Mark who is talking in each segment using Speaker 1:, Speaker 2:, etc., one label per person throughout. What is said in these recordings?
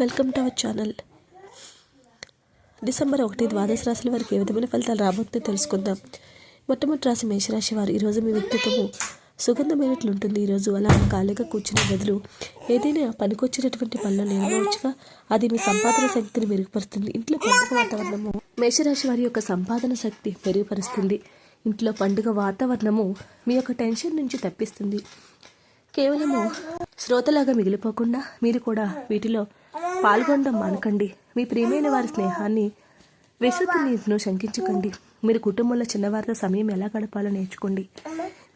Speaker 1: Welcome to our channel December ఒకటి ద్వాదశ రాశుల వారికి ఏ విధమైన ఫలితాలు రాబోతుందో తెలుసుకుందాం. మొట్టమొదటి రాశి మేషరాశి వారు ఈరోజు మీ వ్యక్తిత్వము సుగంధమైనట్లు ఉంటుంది. ఈరోజు అలా ఖాళీగా కూర్చునే బదులు ఏదైనా పనికొచ్చినటువంటి పనులు నిర్వహించగా అది మీ సంపాదన శక్తిని మెరుగుపరుస్తుంది. ఇంట్లో పండుగ వాతావరణము మేషరాశి వారి యొక్క సంపాదన శక్తి మెరుగుపరుస్తుంది. ఇంట్లో పండుగ వాతావరణము మీ యొక్క టెన్షన్ నుంచి తప్పిస్తుంది. కేవలము శ్రోతలాగా మిగిలిపోకుండా మీరు కూడా వీటిలో పాల్గొనడం మానకండి. మీ ప్రియమైన వారి స్నేహాన్ని విసుతును శంకించకండి. మీరు కుటుంబంలో చిన్నవారితో సమయం ఎలా గడపాలో నేర్చుకోండి.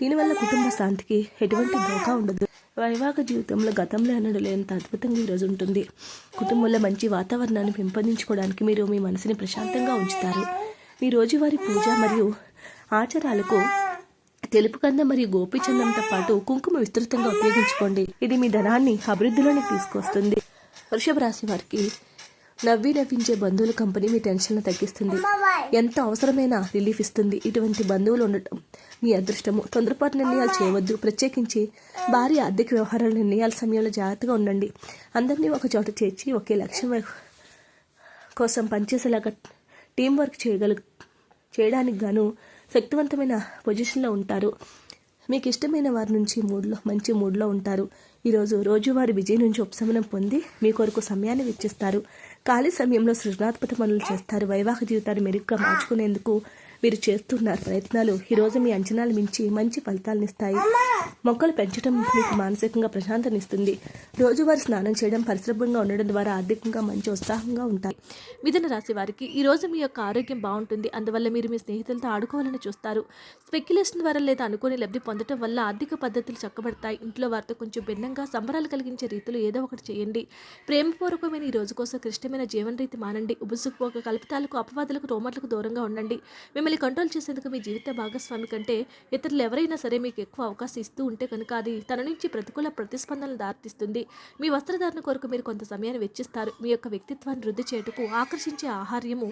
Speaker 1: దీనివల్ల కుటుంబ శాంతికి ఎటువంటి ధోకా ఉండదు. వైవాహిక జీవితంలో గతంలో అనడు లేనంత అద్భుతంగా ఈరోజు ఉంటుంది. కుటుంబంలో మంచి వాతావరణాన్ని పెంపొందించుకోవడానికి మీరు మీ మనసుని ప్రశాంతంగా ఉంచుతారు. మీ రోజువారీ పూజ మరియు ఆచారాలకు తెలుపు కంద మరియు గోపిచందంతో పాటు కుంకుమ విస్తృతంగా ఉపయోగించుకోండి. ఇది మీ ధనాన్ని అభివృద్ధిలోకి తీసుకొస్తుంది. వృషభ రాశి వారికి నవ్వి నవ్వించే బంధువుల కంపెనీ మీ టెన్షన్ తగ్గిస్తుంది. ఎంత అవసరమైన రిలీఫ్ ఇస్తుంది? ఇటువంటి బంధువులు ఉండటం మీ అదృష్టము. తొందరపాటు నిర్ణయాలు చేయవద్దు. ప్రత్యేకించి భారీ ఆర్థిక వ్యవహారాల నిర్ణయాల సమయంలో జాగ్రత్తగా ఉండండి. అందరినీ ఒక చోట చేర్చి ఒకే లక్ష్యం కోసం పనిచేసేలాగా టీం వర్క్ చేయగల చేయడానికి గాను శక్తివంతమైన పొజిషన్లో ఉంటారు. మీకు ఇష్టమైన వారి నుంచి మూడ్లో మంచి మూడ్లో ఉంటారు. ఈరోజు రోజువారి విజయ నుంచి ఉపశమనం పొంది మీ కొరకు సమయాన్ని వెచ్చిస్తారు. ఖాళీ సమయంలో సృజనాత్మక పనులు చేస్తారు. వైవాహిక జీవితాన్ని మెరుగ్గా మార్చుకునేందుకు మీరు చేస్తున్న ప్రయత్నాలు ఈరోజు మీ అంచనాలు మించి మంచి ఫలితాలను ఇస్తాయి. మొక్కలు పెంచడం మీకు మానసికంగా ప్రశాంతనిస్తుంది రోజువారీ స్నానం చేయడం పరిశుభ్రంగా ఉండడం ద్వారా ఆర్థికంగా మంచి ఉత్సాహంగా ఉంటాయి మిథున రాశి వారికి ఈ రోజు మీ యొక్క ఆరోగ్యం బాగుంటుంది. అందువల్ల మీరు మీ స్నేహితులతో ఆడుకోవాలని చూస్తారు. స్పెక్యులేషన్ ద్వారా లేదా అనుకోని లబ్ధి పొందడం వల్ల ఆర్థిక పద్ధతులు చక్కబడతాయి. ఇంట్లో వారితో కొంచెం భిన్నంగా సంబరాలు కలిగించే రీతిలో ఏదో ఒకటి చేయండి. ప్రేమపూర్వకమైన ఈ రోజు కోసం క్లిష్టమైన జీవన రీతి మానండి. ఉబుసుకుపోక కల్పితాలకు అపవాదులకు రోమట్లకు దూరంగా ఉండండి. మిమ్మల్ని మీరు కంట్రోల్ చేసేందుకు మీ జీవిత భాగస్వామి కంటే ఇతరులు ఎవరైనా సరే మీకు ఎక్కువ అవకాశం ఇస్తూ ఉంటే కనుక అది తన నుంచి ప్రతికూల ప్రతిస్పందనలు దారితీస్తుంది. మీ వస్త్రధారణ కొరకు మీరు కొంత సమయాన్ని వెచ్చిస్తారు. మీ యొక్క వ్యక్తిత్వాన్ని వృద్ధి చేయుటకు ఆకర్షించే ఆహార్యము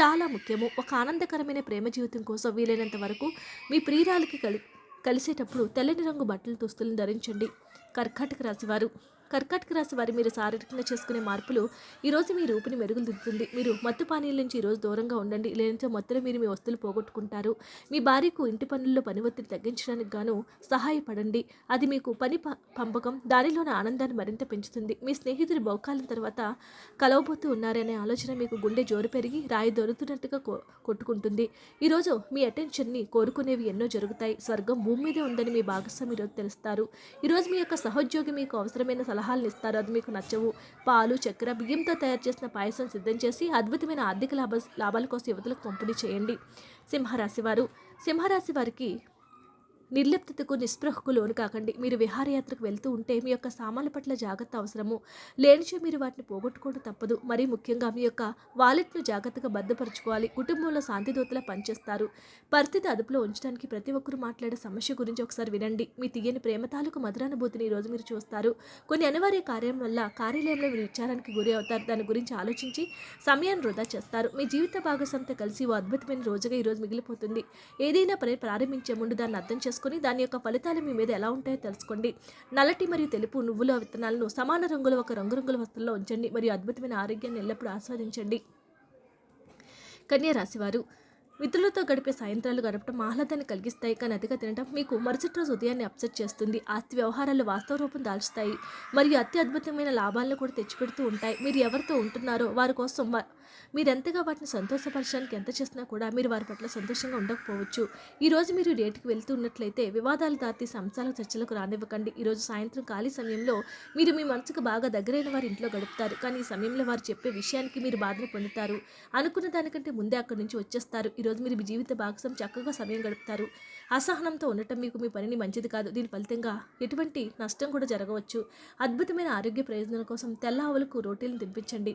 Speaker 1: చాలా ముఖ్యము. ఒక ఆనందకరమైన ప్రేమ జీవితం కోసం వీలైనంత వరకు మీ ప్రియురాలకి కలి కలిసేటప్పుడు తెల్లని రంగు బట్టలు దుస్తులను ధరించండి. కర్కాటక రాశివారు కర్కాటక రాశి వారి మీరు శారీరకంగా చేసుకునే మార్పులు ఈరోజు మీ రూపుని మెరుగుదిద్దుతుంది మీరు మత్తు పానీయాల నుంచి ఈరోజు దూరంగా ఉండండి. లేదంటే మొత్తం మీరు మీ వస్తువులు పోగొట్టుకుంటారు. మీ భార్యకు ఇంటి పనుల్లో పని ఒత్తిడి తగ్గించడానికి గాను సహాయపడండి. అది మీకు పని ప- పంపకం దానిలోని ఆనందాన్ని మరింత పెంచుతుంది. మీ స్నేహితుడు బహుకాలం తర్వాత కలవబోతూ ఉన్నారనే ఆలోచన మీకు గుండె జోరు పెరిగి రాయి దొరుకుతున్నట్టుగా కొట్టుకుంటుంది. ఈరోజు మీ అటెన్షన్ని కోరుకునేవి ఎన్నో జరుగుతాయి. స్వర్గం భూమి మీదే ఉందని మీ భాగస్వామి ఈరోజు తెలుస్తారు. ఈరోజు మీ యొక్క సహోద్యోగి మీకు అవసరమైన సలహాలు ఇస్తారు అది మీకు నచ్చవు. పాలు చక్కెర బియ్యంతో తయారు చేసిన పాయసం సిద్ధం చేసి అద్భుతమైన ఆర్థిక లాభ లాభాల కోసం యువతలకు పంపిణీ చేయండి. సింహరాశి వారు. సింహరాశి వారికి నిర్లిప్తకు నిస్పృహకు లోను కాకండి. మీరు విహారయాత్రకు వెళ్తూ ఉంటే మీ యొక్క సామాన్ల పట్ల జాగ్రత్త అవసరము. లేనిచో మీరు వాటిని పోగొట్టుకోవడం తప్పదు. మరీ ముఖ్యంగా మీ యొక్క వాలెట్ను జాగ్రత్తగా భద్రపరచుకోవాలి. కుటుంబంలో శాంతిదూతలా పనిచేస్తారు. పరిస్థితి అదుపులో ఉంచడానికి ప్రతి ఒక్కరూ మాట్లాడే సమస్య గురించి ఒకసారి వినండి. మీ తీయని ప్రేమ తాలూకు మధురానుభూతిని ఈ రోజు మీరు చూస్తారు. కొన్ని అనివార్య కార్యం వల్ల కార్యాలయంలో మీరు విచారానికి గురి అవుతారు. దాని గురించి ఆలోచించి సమయాన్ని వృధా చేస్తారు. మీ జీవిత భాగస్వామితో కలిసి ఓ అద్భుతమైన రోజుగా ఈరోజు మిగిలిపోతుంది. ఏదైనా పని ప్రారంభించే ముందు దాన్ని అర్థం చేసుకుని దాని యొక్క ఫలితాలు మీ మీద ఎలా ఉంటాయో తెలుసుకోండి. నల్లటి మరియు తెలుపు నువ్వుల విత్తనాలను సమాన రంగుల ఒక రంగురంగుల వస్తువుల్లో ఉంచండి. మరియు అద్భుతమైన ఆరోగ్యాన్ని ఎల్లప్పుడూ ఆస్వాదించండి. కన్యా రాశివారు మిత్రులతో గడిపే సాయంత్రాలు గడపడం ఆహ్లాదాన్ని కలిగిస్తాయి. కానీ అతిగా తినడం మీకు మరుసటి రోజు ఉదయాన్ని అప్సెట్ చేస్తుంది. ఆస్తి వ్యవహారాలు వాస్తవ రూపం దాల్చుతాయి. మరియు అతి అద్భుతమైన లాభాలను కూడా తెచ్చిపెడుతూ ఉంటాయి. మీరు ఎవరితో ఉంటున్నారో వారి కోసం మీరు ఎంతగా వాటిని సంతోషపరచడానికి ఎంత చేసినా కూడా మీరు వారి పట్ల సంతోషంగా ఉండకపోవచ్చు. ఈరోజు మీరు డేట్కి వెళ్తూ ఉన్నట్లయితే వివాదాలు దాటి అంశాల చర్చలకు రానివ్వకండి. ఈరోజు సాయంత్రం ఖాళీ సమయంలో మీరు మీ మనసుకు బాగా దగ్గరైన వారి ఇంట్లో గడుపుతారు. కానీ ఈ సమయంలో వారు చెప్పే విషయానికి మీరు బాధను పొందుతారు. అనుకున్న దానికంటే ముందే అక్కడి నుంచి వచ్చేస్తారు. ఈరోజు మీరు మీ జీవిత భాగస్వామి చక్కగా సమయం గడుపుతారు. అసహనంతో ఉండటం మీకు మీ పనిని మంచిది కాదు. దీని ఫలితంగా ఎటువంటి నష్టం కూడా జరగవచ్చు. అద్భుతమైన ఆరోగ్య ప్రయోజనం కోసం తెల్ల ఆవులకు రోటీలను తినిపించండి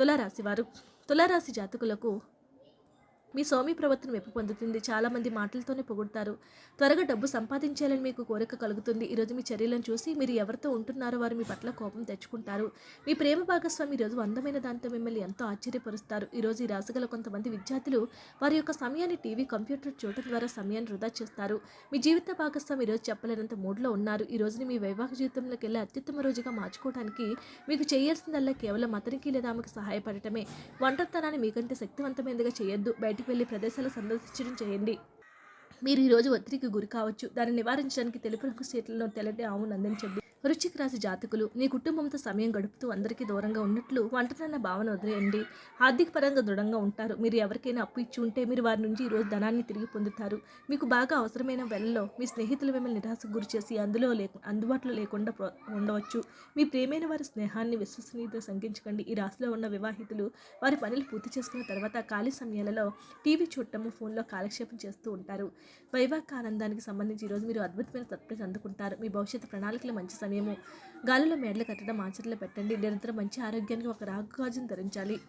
Speaker 1: తులారాశి వారు. తులారాశి జాతకులకు మీ స్వామి ప్రవర్తన మెప్పు పొందుతుంది. చాలామంది మాటలతోనే పొగుడతారు. త్వరగా డబ్బు సంపాదించాలని మీకు కోరిక కలుగుతుంది. ఈరోజు మీ చర్యలను చూసి మీరు ఎవరితో ఉంటున్నారో వారు మీ పట్ల కోపం తెచ్చుకుంటారు. మీ ప్రేమ భాగస్వామి ఈరోజు అందమైన దాంతో మిమ్మల్ని ఎంతో ఆశ్చర్యపరుస్తారు. ఈరోజు ఈ రాశిగల కొంతమంది విద్యార్థులు వారి యొక్క సమయాన్ని టీవీ కంప్యూటర్ చూడటం ద్వారా సమయాన్ని వృధా చేస్తారు. మీ జీవిత భాగస్వామి ఈరోజు చెప్పలేనంత మూడ్లో ఉన్నారు. ఈ రోజుని మీ వైవాహిక జీవితంలోకి వెళ్ళి అత్యుత్తమ రోజుగా మార్చుకోవడానికి మీకు చేయాల్సిందల్లా కేవలం అతనికి లేదా ఆమెకు సహాయపడటమే. ఒంటరితనాన్ని మీకంటే శక్తివంతమైనదిగా చేయొద్దు. బయటికి వెళ్ళి ప్రదేశాలు సందర్శించడం చేయండి. మీరు ఈరోజు ఒత్తిడికి గురి కావచ్చు. దాన్ని నివారించడానికి తెలుపు రంగు సీట్లలో తెల్లటి ఆవును అందించండి వృశ్చిక రాశి జాతకులు మీ కుటుంబంతో సమయం గడుపుతూ అందరికీ దూరంగా ఉన్నట్లు వంటనన్న భావన వదిలేయండి. ఆర్థిక పరంగా దృఢంగా ఉంటారు. మీరు ఎవరికైనా అప్పు ఇచ్చి ఉంటే మీరు వారి నుంచి ఈరోజు ధనాన్ని తిరిగి పొందుతారు. మీకు బాగా అవసరమైన వేళల్లో మీ స్నేహితులు మిమ్మల్ని నిరాశకు గురి చేసి అందులో లేకు అందుబాటులో లేకుండా ఉండవచ్చు. మీ ప్రేమైన వారి స్నేహాన్ని విశ్వసనీయత శంకించకండి ఈ రాశిలో ఉన్న వివాహితులు వారి పనులు పూర్తి చేసుకున్న తర్వాత ఖాళీ సమయాలలో టీవీ చూడటము ఫోన్లో కాలక్షేపం చేస్తూ ఉంటారు. వైవాహిక ఆనందానికి సంబంధించి ఈరోజు మీరు అద్భుతమైన సర్ప్రైజ్ అందుకుంటారు. మీ భవిష్యత్తు ప్రణాళికలు మంచి సమయము. గాలిలో మేడలు కట్టడం ఆచరణలో పెట్టండి. నిరంతరం మంచి ఆరోగ్యానికి ఒక రాగు గాజును ధరించాలి.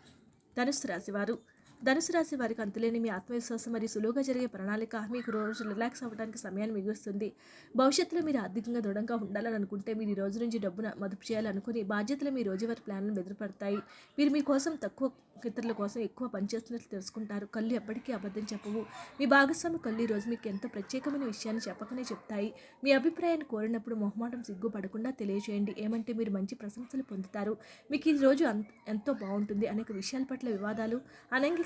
Speaker 1: ధనుసు రాశివారు. ధనుసు రాశి వారికి అంతులేని మీ ఆత్మవిశ్వాసం మరియు సులువుగా జరిగే ప్రణాళిక మీకు రోజు రిలాక్స్ అవ్వడానికి సమయాన్ని మిగులుస్తుంది. భవిష్యత్తులో మీరు ఆర్థికంగా దృఢంగా ఉండాలని అనుకుంటే మీరు ఈ రోజు నుంచి డబ్బును మదుపు చేయాలనుకుని బాధ్యతలు మీ రోజువారి ప్లాన్లను బెదిరిపడతాయి మీరు మీకోసం తక్కువ ఇతరుల కోసం ఎక్కువ పనిచేస్తున్నట్లు తెలుసుకుంటారు. కళ్ళు ఎప్పటికీ అబద్ధం చెప్పవు. మీ భాగస్వామి కళ్ళు ఈ రోజు మీకు ఎంతో ప్రత్యేకమైన విషయాన్ని చెప్పకనే చెప్తాయి. మీ అభిప్రాయాన్ని కోరినప్పుడు మొహమాటం సిగ్గుపడకుండా తెలియజేయండి. ఏమంటే మీరు మంచి ప్రశంసలు పొందుతారు. మీకు ఈ రోజు అం- ఎంతో బాగుంటుంది. అనేక విషయాల పట్ల వివాదాలు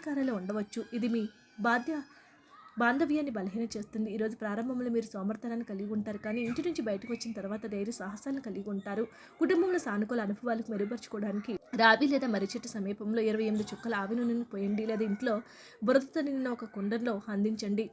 Speaker 1: అనంగీకారాలు ఉండవచ్చు. ఇది మీ బాధ్య బాంధవ్యాన్ని బలహీన చేస్తుంది. ఈరోజు ప్రారంభంలో మీరు సోమర్థనాన్ని కలిగి ఉంటారు. కానీ ఇంటి నుంచి బయటకు వచ్చిన తర్వాత ధైర్య సాహసాలను కలిగి ఉంటారు. కుటుంబంలో సానుకూల అనుభవాలకు మెరుగుపరచుకోవడానికి రావి లేదా మర్రి చెట్టు సమీపంలో ఇరవై ఎనిమిది చుక్కల ఆవి నూనెను పోయండి. లేదా ఇంట్లో బురదతో నిన్న ఒక కుండలో అందించండి.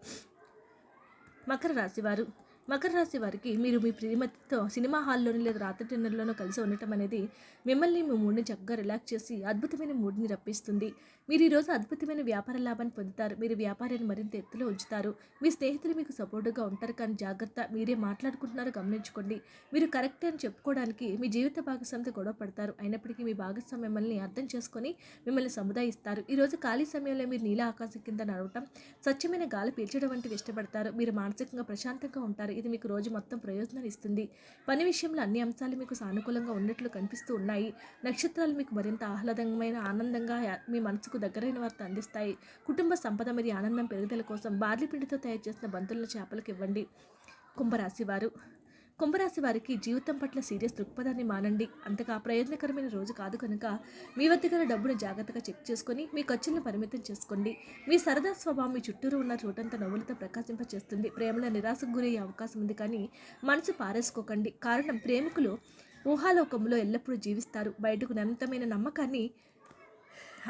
Speaker 1: మకర రాశివారు మకర రాశి వారికి మీరు మీ ప్రియమతితో సినిమా హాల్లోని లేదా రాత్రి డిన్నర్లోనూ కలిసి ఉండటం అనేది మిమ్మల్ని మీ మూడ్ని చక్కగా రిలాక్స్ చేసి అద్భుతమైన మూడ్ని రప్పిస్తుంది. మీరు ఈరోజు అద్భుతమైన వ్యాపార లాభాన్ని పొందుతారు. మీరు వ్యాపారాన్ని మరింత ఎత్తులో ఉంచుతారు. మీ స్నేహితులు మీకు సపోర్టుగా ఉంటారు. కానీ జాగ్రత్త మీరే మాట్లాడుకుంటున్నారో. గమనించుకోండి. మీరు కరెక్ట్ అని చెప్పుకోవడానికి మీ జీవిత భాగస్వామితో గొడవ పడతారు. అయినప్పటికీ మీ భాగస్వామి మిమ్మల్ని అర్థం చేసుకొని మిమ్మల్ని సముదాయిస్తారు. ఈరోజు ఖాళీ సమయంలో మీరు నీల ఆకాశం కింద నడవటం స్వచ్ఛమైన గాలి పీల్చడం వంటివి ఇష్టపడతారు. మీరు మానసికంగా ప్రశాంతంగా ఉంటారు. ఇది మీకు రోజు మొత్తం ప్రయోజనాలు ఇస్తుంది. పని విషయంలో అన్ని అంశాలు మీకు సానుకూలంగా ఉన్నట్లు కనిపిస్తూ ఉన్నాయి. నక్షత్రాలు మీకు మరింత ఆహ్లాదమైన ఆనందంగా మీ మనసుకు దగ్గరైన వార్త అందిస్తాయి. కుటుంబ సంపద మరియు ఆనందం పెరుగుదల కోసం బార్లీ పిండితో తయారు చేసిన బంతులను చేపలకు ఇవ్వండి. కుంభరాశి వారు. కుంభరాశి వారికి జీవితం పట్ల సీరియస్ దృక్పథాన్ని మానండి. అంతగా ప్రయోజనకరమైన రోజు కాదు కనుక మీ వద్ద గల డబ్బును జాగ్రత్తగా చెక్ చేసుకొని మీ ఖర్చులను పరిమితం చేసుకోండి. మీ సరదా స్వభావం మీ చుట్టూరు ఉన్న చోటంతా నవ్వులతో ప్రకాశింపచేస్తుంది. ప్రేమలో నిరాశకు గురయ్యే అవకాశం ఉంది కానీ మనసు పారేసుకోకండి. కారణం ప్రేమికులు ఊహాలోకంలో ఎల్లప్పుడూ జీవిస్తారు. బయటకు అనంతమైన నమ్మకాన్ని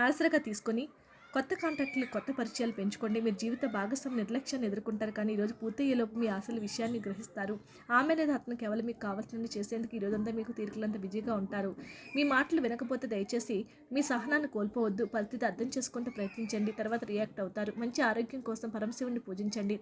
Speaker 1: ఆసరగా తీసుకొని కొత్త కాంటాక్ట్లు కొత్త పరిచయాలు పెంచుకోండి. మీరు జీవిత భాగస్వామి నిర్లక్ష్యాన్ని ఎదుర్కొంటారు కానీ ఈరోజు పూర్తయ్యేలోపు మీ ఆశల విషయాన్ని గ్రహిస్తారు. ఆమె లేదా అతను కేవలం మీకు కావాల్సినవి చేసేందుకు ఈ మీకు తీరికలంతా బిజీగా ఉంటారు. మీ మాటలు వినకపోతే దయచేసి మీ సహనాన్ని కోల్పోవద్దు. పరిస్థితి అర్థం చేసుకుంటూ ప్రయత్నించండి. తర్వాత రియాక్ట్ అవుతారు. మంచి ఆరోగ్యం కోసం పరమశివుని పూజించండి.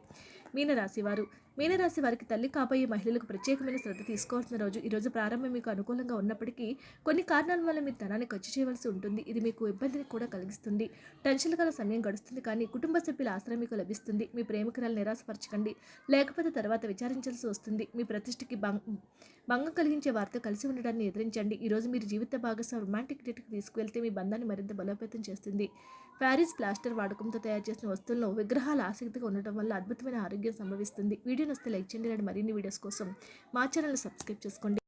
Speaker 1: మీన వారు మీనరాశి వారికి తల్లి కాబోయే మహిళలకు ప్రత్యేకమైన శ్రద్ధ తీసుకోవాల్సిన రోజు. ఈ రోజు ప్రారంభం మీకు అనుకూలంగా ఉన్నప్పటికీ కొన్ని కారణాల వల్ల మీరు ధనాన్ని ఖర్చు చేయవలసి ఉంటుంది. ఇది మీకు ఇబ్బందిని కూడా కలిగిస్తుంది. టెన్షన్ గల సమయం గడుస్తుంది కానీ కుటుంబ సభ్యుల ఆశ్రయం మీకు లభిస్తుంది. మీ ప్రేమికురాలు నిరాశపరచకండి. లేకపోతే తర్వాత విచారించాల్సి వస్తుంది. మీ ప్రతిష్టకి భంగం కలిగించే వారితో కలిసి ఉండడాన్ని ఎదిరించండి. ఈరోజు మీరు జీవిత భాగస్వామి రొమాంటిక్ డేట్కి తీసుకువెళ్తే మీ బంధాన్ని మరింత బలోపేతం చేస్తుంది. ప్యారిస్ ప్లాస్టర్ వాడకంతో తయారు చేసిన వస్తువుల్లో విగ్రహాలు ఆసక్తిగా ఉండటం వల్ల అద్భుతమైన ఆరోగ్యం సంభవిస్తుంది. వీడియో నస్తే లైక్ చేయండి ఇలాంటి మరిన్ని వీడియోస్ కోసం మా ఛానల్ సబ్స్క్రైబ్ చేసుకోండి.